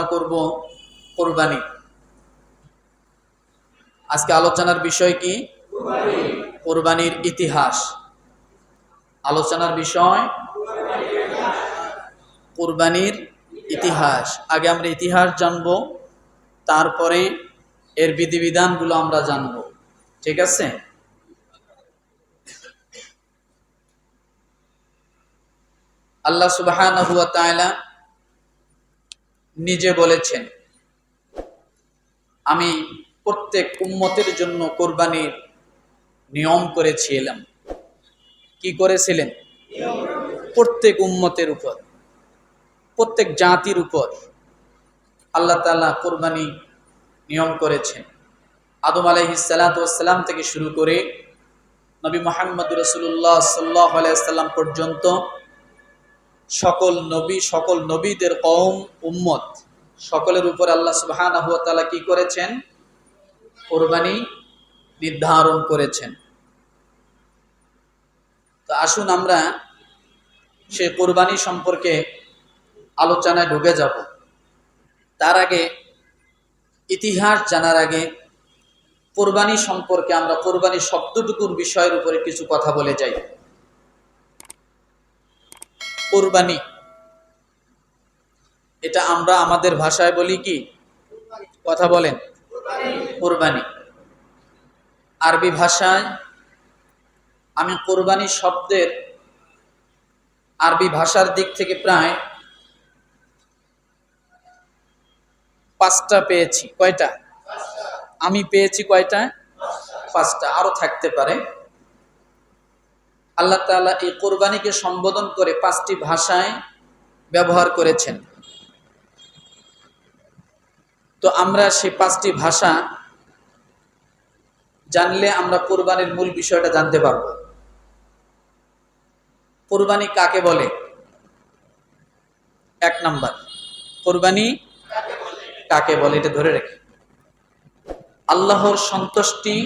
আলোচনা করব কোরবানি। আজকে আলোচনার বিষয় কি? কোরবানির ইতিহাস। আলোচনার বিষয় কোরবানির ইতিহাস। আগে আমরা ইতিহাস জানব, তারপরে এর বিধিবিধানগুলো আমরা জানব। ঠিক আছে? আল্লাহ তাআলা নিজে বলেছেন, আমি প্রত্যেক উম্মতের জন্য কোরবানির নিয়ম করেছিলাম কি করেছিলেন? প্রত্যেক উম্মতের উপর, প্রত্যেক জাতির উপর আল্লাহ তাআলা কোরবানি নিয়ম করেছেন। আদম আলাইহিসসালাম থেকে শুরু করে নবী মোহাম্মদ রসুল্লাহ সাল্লাহ আলাইসাল্লাম পর্যন্ত সকল নবী, সকল নবীদের কম উম্মত। সকলের উপর আল্লাহ সুবহানাহু ওয়া কি করেছেন? কোরবানি নির্ধারণ করেছেন। তো আসুন আমরা সে কোরবানি সম্পর্কে আলোচনায় ঢুকে যাব। তার আগে ইতিহাস জানার আগে কোরবানি সম্পর্কে আমরা কোরবানি শব্দটুকুর বিষয়ের উপরে কিছু কথা বলে যাই। কোরবানি। এটা আমরা আমাদের ভাষায় বলি কি? কথা বলেন। কোরবানি। আরবি ভাষায় আমি কোরবানি শব্দের আরবি ভাষার দিক থেকে প্রায় পাঁচটা পেয়েছি। কয়টা? আমি পেয়েছি কয়টা? পাঁচটা। আরও থাকতে পারে। আল্লাহ তাআলা এই কোরবানিকে সম্বোধন করে পাঁচটি ভাষায় ব্যবহার করেছেন। তো আমরা সেই পাঁচটি ভাষা জানলে আমরা কোরবানির মূল বিষয়টা জানতে পারব। কোরবানি কাকে বলে? এক নাম্বার, কোরবানি কাকে বলে? এটা ধরে রেখে। আল্লাহর সন্তুষ্টি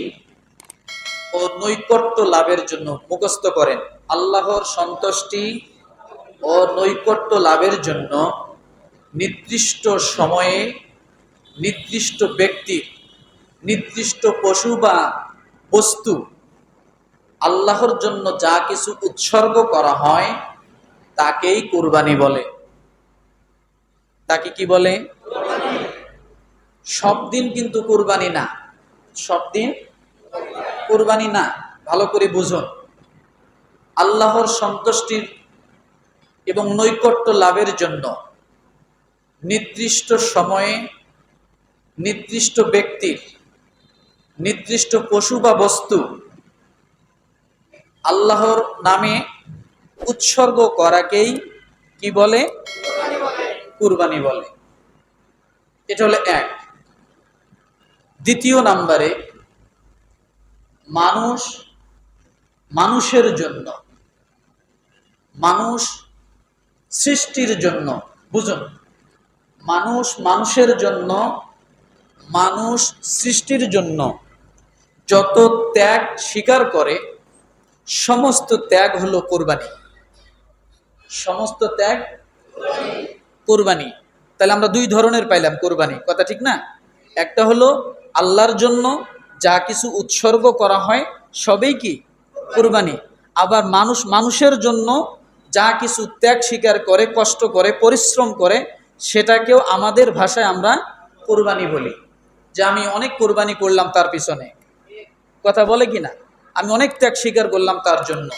ও নৈকট্য লাভের জন্য মুখস্থ করেন। আল্লাহর সন্তুষ্টি ও নৈকট্য লাভের জন্য নির্দিষ্ট সময়ে নির্দিষ্ট ব্যক্তির নির্দিষ্ট পশু বা বস্তু আল্লাহর জন্য যা কিছু উৎসর্গ করা হয়, তাকেই কোরবানি বলে। তাকে কি বলে? সব দিন কিন্তু কোরবানি না। সব দিন কোরবানি না, ভালো করে বুঝুন আল্লাহর সন্তুষ্টির এবং নৈকট্য লাভের জন্য নির্দিষ্ট সময়ে নির্দিষ্ট ব্যক্তির, নির্দিষ্ট পশু বা বস্তু আল্লাহর নামে উৎসর্গ করাকেই কি বলে? কুরবানি বলে। এটা হলো এক। দ্বিতীয় নাম্বারে মানুষ মানুষের জন্য। মানুষ সৃষ্টির জন্য। বুঝুন, মানুষ মানুষের জন্য, মানুষ সৃষ্টির জন্য যত ত্যাগ স্বীকার করে, সমস্ত ত্যাগ হলো কোরবানি। সমস্ত ত্যাগ কোরবানি। তাহলে আমরা দুই ধরনের পাইলাম কোরবানি। কথা ঠিক না? একটা হলো আল্লাহর জন্য যা কিছু উৎসর্গ করা হয়, সবই কি? কোরবানি। আবার মানুষ, মানুষের জন্য যা কিছু ত্যাগ স্বীকার করে, কষ্ট করে, পরিশ্রম করে, সেটাকেও আমাদের ভাষায় আমরা কোরবানি বলি। যে আমি অনেক কোরবানি করলাম তার পিছনে। কথা বলে কি না? আমি অনেক ত্যাগ স্বীকার করলাম তার জন্য।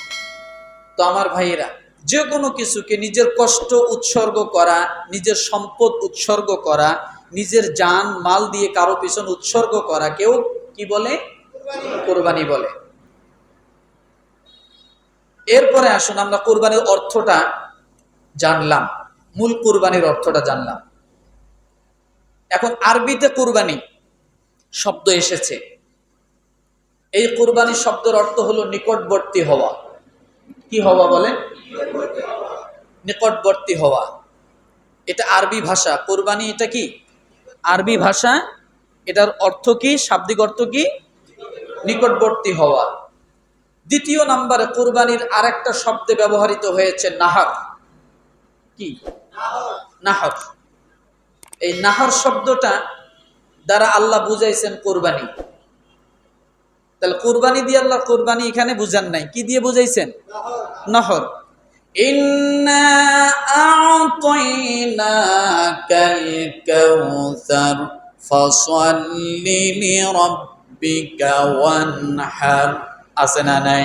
তো আমার ভাইয়েরা, যে কোনো কিছুকে নিজের কষ্ট উৎসর্গ করা, নিজের সম্পদ উৎসর্গ করা, নিজের জান, মাল দিয়ে কারও পিছন উৎসর্গ করা, কেউ কি বলে? কোরবানি বলে। এরপরে আসুন আমরা কোরবানির অর্থটা জানলাম। মূল কোরবানির অর্থটা জানলাম। এখন আরবিতে কোরবানি শব্দ এসেছে। এই কোরবানি শব্দের অর্থ হলো নিকটবর্তী হওয়া। কি হওয়া বলে? নিকটবর্তী হওয়া। এটা আরবি ভাষা। কোরবানি এটা কি? আরবি ভাষা এটার অর্থ কি? শাব্দিক অর্থ কি? নিকটবর্তী হওয়া। দ্বিতীয় নম্বরে কোরবানির আরেকটা শব্দে ব্যবহৃত হয়েছে নাহার। কি? নাহর। এই নাহর শব্দটা দ্বারা আল্লাহ বুঝাইছেন কোরবানি। তাহলে কোরবানি দিয়ে আল্লাহ কোরবানি এখানে বুঝান নাই। কি দিয়ে বুঝাইছেন? নহর। ইন্না আ'তাইনাকাল কাউসার আছে না নাই?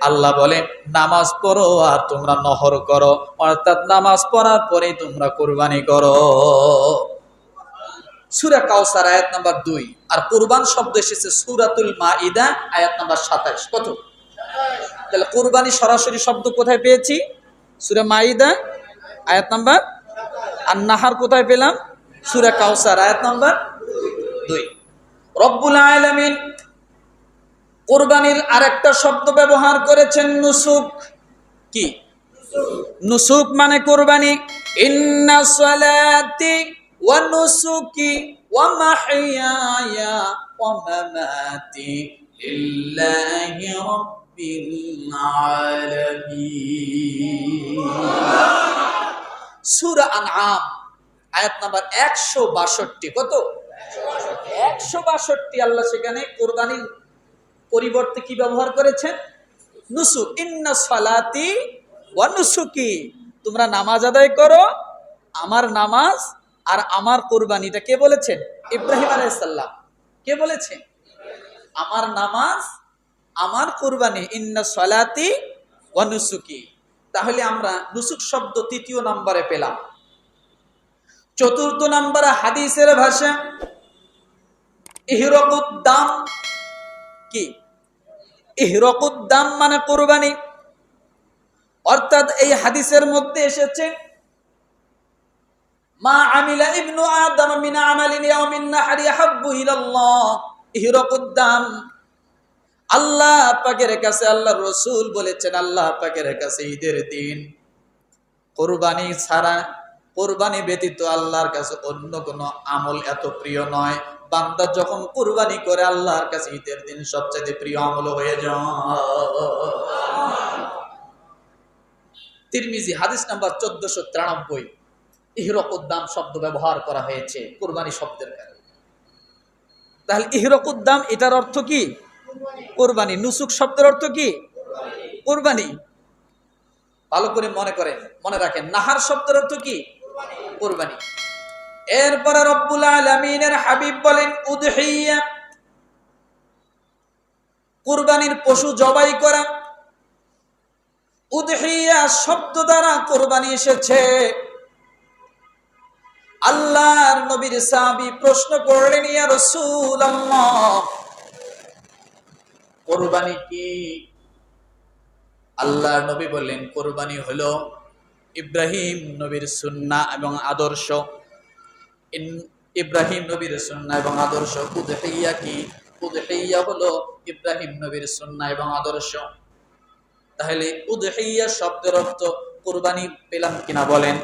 আল্লাহ বলে, নামাজ পড়ো আর তোমরা নহর করো। অর্থাৎ নামাজ পড়ার পরেই তোমরা কোরবানি করো। সুরা কাউসার আয়াত নাম্বার দুই। আর কোরবান শব্দ এসেছে সুরাতুল মাইদা, আয়াত নাম্বার সাতাইশ। কত? তাহলে কোরবানি সরাসরি শব্দ কোথায় পেয়েছি? সুরা মাইদা, আয়াত নাম্বার? আর নাহার কোথায় পেলাম? সুরা কাউসার, আয়াত নাম্বার দুই। রব্বুল আলামিন কোরবানির আরেকটা শব্দ ব্যবহার করেছেন, নুসুক। কি? নুসুক মানে কোরবানি। ইন্না সালাতি ওয়া নুসুকি ওয়া মাহইয়ায়া ওয়া মামাতি লিল্লাহি রাব্বিল আলামিন। সূরা আনআম। আয়াত নাম্বার 162 কত? 162 আল্লাহ সেখানে কোরবানির পরিবর্তে কি ব্যবহার করেছেন? নুসুক ইন্না সালাতি ওয়া নুসুকি। তোমরা নামাজ আদায় করো, আমার নামাজ আর আমার কোরবানিটা কে বলেছেন? ইব্রাহিম আলাইসাল্লাম কে বলেছেন? আমার নামাজ, আমার কোরবানি। ইন্না সালাতি ওয়া নুসুকি। তাহলে আমরা নুসুক শব্দ তৃতীয় নম্বরে পেলাম। চতুর্থ নম্বরে হাদিসের ভাষা, ইহরকুদ্দাম কি? ইহরকুদ্দাম মানে কোরবানি। অর্থাৎ এই হাদিসের মধ্যে এসেছে, মা আমিলা ইবনু আদম হাব্বু ইহরকুদ্দাম, আল্লাহ পাকের কাছে আল্লাহর রসুল বলেছেন, আল্লাহ পাকের কাছে ঈদের দিন কোরবানি ছাড়া কোরবানি ব্যতীত আল্লাহর কাছে অন্য কোনো আমল এত প্রিয় নয়। বান্দা যখন কুরবানি করে আল্লাহর কাছে ঈদের দিন সবচেয়ে প্রিয় আমল হয়ে যায়। তিরমিজি, হাদিস নাম্বার চোদ্দশো তিরানব্বই। ইহরকুদ্দাম শব্দ ব্যবহার করা হয়েছে কুরবানি শব্দের কারণে। তাহলে ইহরকুদ্দাম এটার অর্থ কি? কোরবানি। নুসুক শব্দের অর্থ কি? কোরবানি। ভালো করে মনে করেন, মনে রাখেন। নাহার শব্দের অর্থ কি? কোরবানি। এরপরে রব্বুল আলমিনের হাবিব বলেন, উদহিয়া। কুরবানির পশু জবাই করা। উদহিয়া শব্দ দ্বারা কোরবানি এসেছে। আল্লাহর নবীর সাহাবী প্রশ্ন করলেন, ইয়া রাসূলুল্লাহ, কোরবানি কি? আল্লাহর নবী বললেন, কোরবানি হলো ইব্রাহিম নবীর সুন্না এবং আদর্শ। ইব্রাহিম নবীর সুন্না এবং আদর্শ। উদহিয়া কি? উদহিয়া হলো ইব্রাহিম নবীর সুন্না এবং আদর্শ। তাহলে উদহিয়া শব্দের অর্থ কোরবানি পেলাম কিনা বলেন?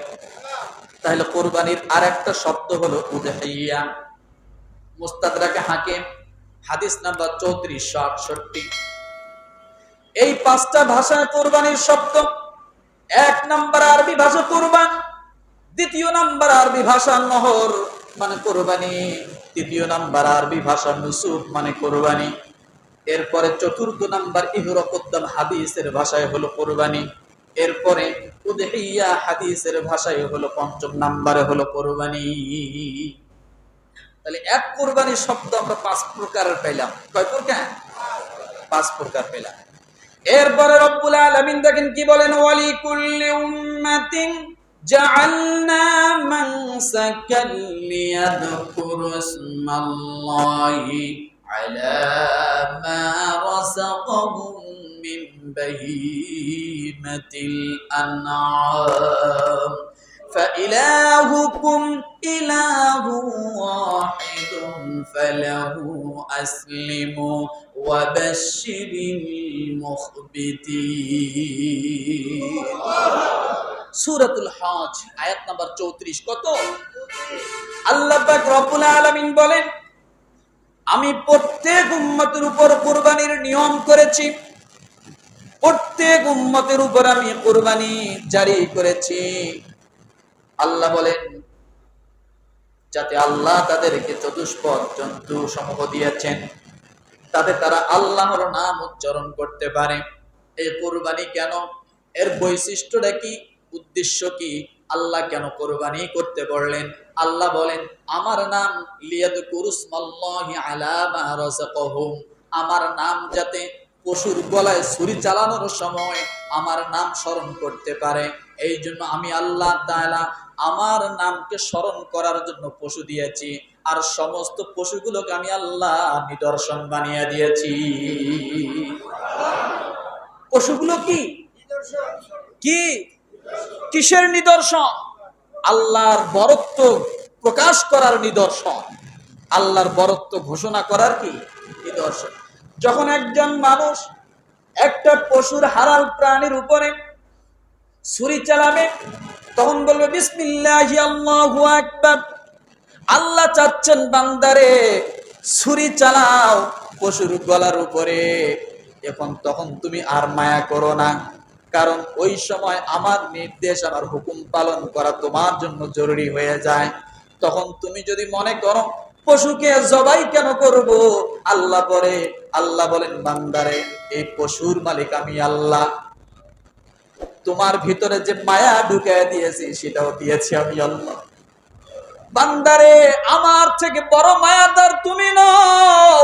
তাহলে কোরবানির আর একটা শব্দ হলো উদহিয়া মুস্তাদরাকে হাকিম, হাদিস নাম্বার চৌত্রিশশো আটষট্টি। এই পাঁচটা ভাষায় কোরবানির শব্দ এক নাম্বার আরবি ভাষা কোরবান, দ্বিতীয় নাম্বার আরবি ভাষা নহর মানে কোরবানি, তৃতীয় নাম্বার আরবি ভাষা নুসুফ মানে কোরবানি, এরপরে চতুর্থ নাম্বার ইহরকুদ্দাম হাদিসের ভাষায় হলো কোরবানি, এরপরে উদহিয়া হাদিসের ভাষায় হলো পঞ্চম নাম্বারে হলো কোরবানি। তাহলে এক কোরবানি শব্দ আমরা পাঁচ প্রকারের পেলাম। কয় প্রকার? পাঁচ প্রকার পেলাম। এরপরে রব্বুল আলামিন দেখেন কি বলেন ওয়ালি কুল্লি উম্মাতিন জাআলনা মানসাকান লিয়াযকুরু ইসমাল্লাহি আলা মা রাযাকাহুম মিন বাহিমাতিল আনআম فإلهكم إله واحد فله أسلموا وبشر المخبتين সুরাতুল হজ আয়াত নাম্বার চৌত্রিশ কত আল্লাহ পাক রব্বুল আলামিন বলেন আমি প্রত্যেক উম্মতের উপর কোরবানির নিয়ম করেছি প্রত্যেক উম্মতের উপর আমি কোরবানি জারি করেছি আল্লাহ বলেন যাতে আল্লাহ তাদেরকে চতুষ্পদ জন্তু সমূহ দিয়েছেন তাতে তারা আল্লাহর নাম উচ্চারণ করতে পারে। এই কোরবানি কেন? এর বৈশিষ্ট্যটা কি? উদ্দেশ্য কি? আল্লাহ কেন কোরবানি করতে বললেন? আল্লাহ বলেন, আমার নাম লিয়াদ কুরুসমাল্লাহি আলা মা রাযাকাহুম। আমার নাম যাতে পশুর গলায় ছুরি চালানোর সময় আমার নাম স্মরণ করতে পারে। এই জন্য আমি আল্লাহ তাআলা আমার নামকে স্মরণ করার জন্য পশু দিয়েছি। আর সমস্ত পশুগুলোকে আমি আল্লাহ নিদর্শন বানিয়ে দিয়েছি। পশুগুলো কি? কি? কিসের নিদর্শন? আল্লাহর বরত্ব প্রকাশ করার নিদর্শন। আল্লাহর বরত্ব ঘোষণা করার কি? নিদর্শন। যখন একজন মানুষ একটা পশুর হারাল প্রাণীর উপরে ছুরি চালাবে, তখন বলবে, বিসমিল্লাহি আল্লাহু আকবার। আল্লাহ চাচ্ছেন বান্দারে, ছুরি চালাও পশুর গলার উপরে। এখন তখন তুমি আর মায়া করো না, কারণ ওই সময় আমার নির্দেশ, আমার হুকুম পালন করা তোমার জন্য জরুরি হয়ে যায়। তখন তুমি যদি মনে করো, পশুকে জবাই কেন করব? আল্লাহ পরে আল্লাহ বলেন, বান্দারে, এই পশুর মালিক আমি আল্লাহ। তোমার ভিতরে যে মায়া ঢুকায় দিয়েছি, সেটাও দিয়েছি আমি আল্লাহ। বান্দারে, আমার থেকে বড় মায়াদার তুমি নও।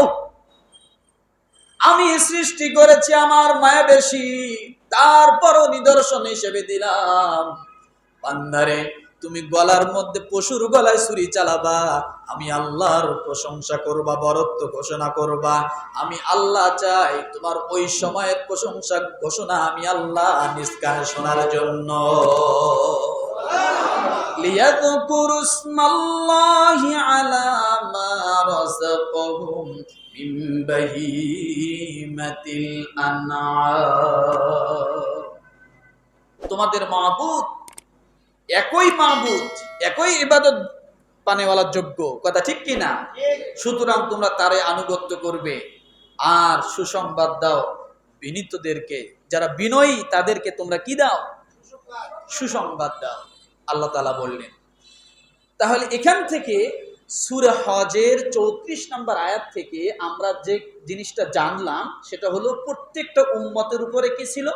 আমি সৃষ্টি করেছি আমার মায়া বেশি, তারপরও নিদর্শন হিসেবে দিলাম। বান্দারে, তুমি গলার মধ্যে পশুর গলায় ছুরি চালাবা, আমি আল্লাহর প্রশংসা করবা, বরত্ব ঘোষণা করবা। আমি আল্লাহ চাই তোমার ওই সময়ের প্রশংসা ঘোষণা আমি আল্লাহ নিষ্কার শোনার জন্য। ليذكروا اسم الله على ما رزقهم من بهيمة الأنعام তোমাদের মাহবুদ একই মাহবুদ একই ইবাদত পানেওয়ালার যোগ্য কথা ঠিক কি না সুতরাং তোমরা তারে আনুগত্য করবে আর সুসংবাদ দাও বিনীতদেরকে যারা বিনয়ী তাদেরকে তোমরা কি দাও সুসংবাদ দাও আল্লাহ তালা বললেন। তাহলে এখান থেকে সুরে হজের চৌত্রিশ নম্বর আয়াত থেকে আমরা যে জিনিসটা জানলাম, সেটা হলো প্রত্যেকটা উম্মতের উপরে কি ছিল?